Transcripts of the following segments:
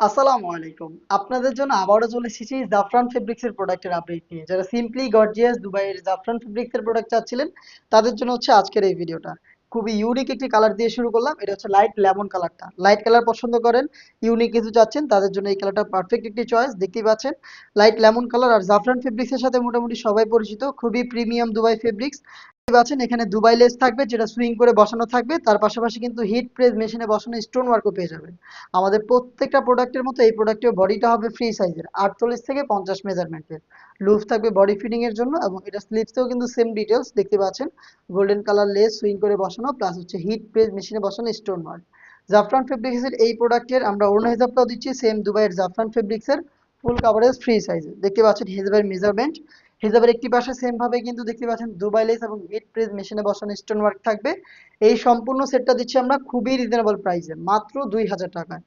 আসসালামু আলাইকুম। আপনাদের জন্য আবারও চলে এসেছি জাফরান ফেব্রিক্স এর প্রোডাক্টের আপডেট নিয়ে। যারা সিম্পলি গর্জিয়াস দুবাইয়ের জাফরান ফেব্রিক্স এর প্রোডাক্ট চাচ্ছিলেন, তাদের জন্য হচ্ছে আজকের এই ভিডিওটা খুবই ইউনিক একটি কালার দিয়ে শুরু করলাম। এটা হচ্ছে লাইট লেমন কালারটা লাইট কালার পছন্দ করেন ইউনিক কিছু চাচ্ছেন, তাদের জন্য এই কালারটা পারফেক্ট একটি চয়েস দেখতেই পাচ্ছেন। লাইট লেমন কালার আর জাফরান ফেব্রিক্স এর সাথে মোটামুটি সবাই পরিচিত। খুবই প্রিমিয়াম দুবাই ফেব্রিক্স পাচ্ছেন এখানে দুবাই লেস থাকবে, যেটা সুইং করে বসানো থাকবে। তার পাশাপাশি কিন্তু হিট প্রেস মেশিনে বসানো স্টোন ওয়ার্কও পেয়ে যাবেন। আমাদের প্রত্যেকটা প্রোডাক্টের মতো এই প্রোডাক্টের বডিটা হবে ফ্রি সাইজের আটচল্লিশ থেকে পঞ্চাশ মেজারমেন্টের লুজ থাকবে বডি জন্য এবং এটা স্লিভসেও কিন্তু সেম ডিটেলস দেখতে পাচ্ছেন। গোল্ডেন কালার লেস সুইং করে বসানো প্লাস হচ্ছে হিট প্রেস মেশিনে বসানো স্টোন ওয়ার্ক জাফরান ফেব্রিক্সের এই প্রোডাক্টের আমরা অন্য হিসাবটাও দিচ্ছি সেম দুবাইয়ের জাফরান ফেব্রিক্সের ফুল কাভারেজ ফ্রি সাইজে দেখতে পাচ্ছেন হিজাবের মেজারমেন্ট হিজাবের একটি পাশে সেম ভাবে কিন্তু দেখতে পাচ্ছেন দুবাই লেস এবং হিট প্রেস মেশিনে বসানো স্টোন ওয়ার্ক থাকবে। এই সম্পূর্ণ সেটটা দিচ্ছি আমরা খুবই রিজনেবল প্রাইসে মাত্র দুই হাজার টাকায়।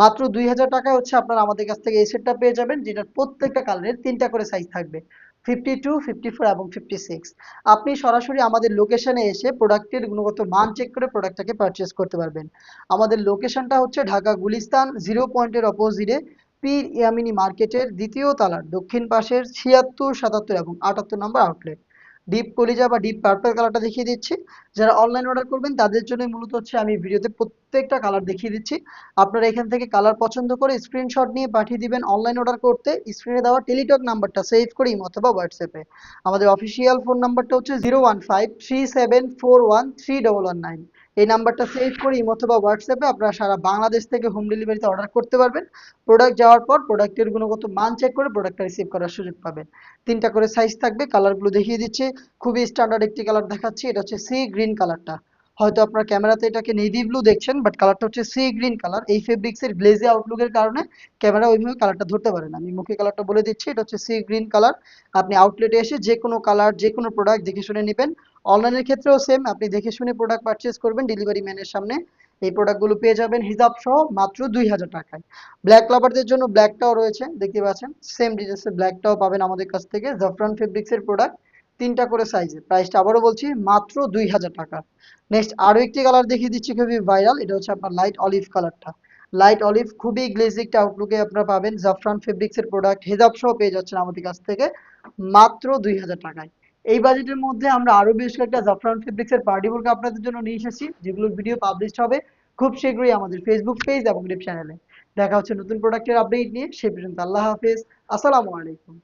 মাত্র দুই হাজার টাকায় হচ্ছে আপনারা আমাদের কাছ থেকে এই সেটটা পেয়ে যাবেন, যেটার প্রত্যেকটা কালারের তিনটা করে সাইজ থাকবে ফিফটি টু ফিফটি ফোর এবং ফিফটি সিক্স আপনি সরাসরি আমাদের লোকেশনে এসে প্রোডাক্টের গুণগত মান চেক করে প্রোডাক্টটাকে পারচেস করতে পারবেন। আমাদের লোকেশনটা হচ্ছে ঢাকা গুলিস্তান জিরো পয়েন্টের অপোজিটে পীর ইয়ামিনী মার্কেটের দ্বিতীয় তালার দক্ষিণ পাশের ছিয়াত্তর, সাতাত্তর এবং আটাত্তর নম্বর আউটলেট। ডিপ কলিজা বা ডিপ পার্পল কালারটা দেখিয়ে দিচ্ছি। যারা অনলাইন অর্ডার করবেন, তাদের জন্য মূলত হচ্ছে আমি ভিডিওতে প্রত্যেকটা কালার দেখিয়ে দিচ্ছি। আপনারা এখান থেকে কালার পছন্দ করে স্ক্রিনশট নিয়ে পাঠিয়ে দিবেন অনলাইন অর্ডার করতে। স্ক্রিনে দেওয়া টেলিটক নাম্বারটা সেভ করি অথবা হোয়াটসঅ্যাপে। আমাদের অফিসিয়াল ফোন নাম্বারটা হচ্ছে zero one five three seven four one three double one nine. এই নাম্বারটা সেভ করে অথবা হোয়াটসঅ্যাপে আপনারা সারা বাংলাদেশ থেকে হোম ডেলিভারিতে অর্ডার করতে পারবেন। প্রোডাক্ট যাওয়ার পর প্রোডাক্টের গুণগত মান চেক করে প্রোডাক্টটা রিসিভ করার সুযোগ পাবেন। তিনটা করে সাইজ থাকবে কালারগুলো দেখিয়ে দিচ্ছি। খুবই স্ট্যান্ডার্ড একটি কালার দেখাচ্ছি, এটা হচ্ছে সি গ্রিন কালারটা হয়তো আপনার ক্যামেরাতে এটাকে নেভি ব্লু দেখছেন বাট কালারটা হচ্ছে সি গ্রিন কালার এই ফেব্রিক্সের গ্লেজি আউটলুকের কারণে ক্যামেরা ওইভাবে কালারটা ধরতে পারে না। আমি মুখে কালারটা বলে দিচ্ছি, এটা হচ্ছে সি গ্রিন কালার আপনি আউটলেটে এসে যে কোনো কালার যে কোনো প্রোডাক্ট দেখে শুনে নেবেন। অনলাইনের ক্ষেত্রেও সেম আপনি দেখে শুনে প্রোডাক্ট পারচেস করবেন ডেলিভারি ম্যানের সামনে। এই প্রোডাক্টগুলো পেয়ে যাবেন হিজাব সহ মাত্র দুই হাজার টাকায়। ব্ল্যাক লাভারদের জন্য ব্ল্যাকটাও রয়েছে, দেখতে পাচ্ছেন। সেম ডিটেলসে ব্ল্যাকটাও পাবেন আমাদের কাছ থেকে। জাফরান ফেব্রিক্সের প্রোডাক্ট তিনটা করে সাইজে প্রাইসটা আবারও বলছি, মাত্র দুই হাজার টাকা। নেক্সট আরও একটি কালার দেখিয়ে দিচ্ছি খুবই ভাইরাল এটা হচ্ছে আপনার লাইট অলিভ কালারটা লাইট অলিভ খুবই গ্লেজি একটা আউটলুকে আপনারা পাবেন। জাফরান ফেব্রিক্সের প্রোডাক্ট হেজাব সহ পেয়ে যাচ্ছেন আমাদের কাছ থেকে, মাত্র দুই হাজার টাকায়। এই বাজেটের মধ্যে আমরা আরও বেশ কয়েকটা জাফরান ফেব্রিক্সের পার্টি বোর্ড আপনাদের জন্য নিয়ে এসেছি যেগুলোর ভিডিও পাবলিশ হবে খুব শীঘ্রই আমাদের ফেসবুক পেজ এবং চ্যানেলে দেখা হচ্ছে নতুন প্রোডাক্টের আপডেট নিয়ে, সে পর্যন্ত আল্লাহ হাফেজ, আসসালামু আলাইকুম।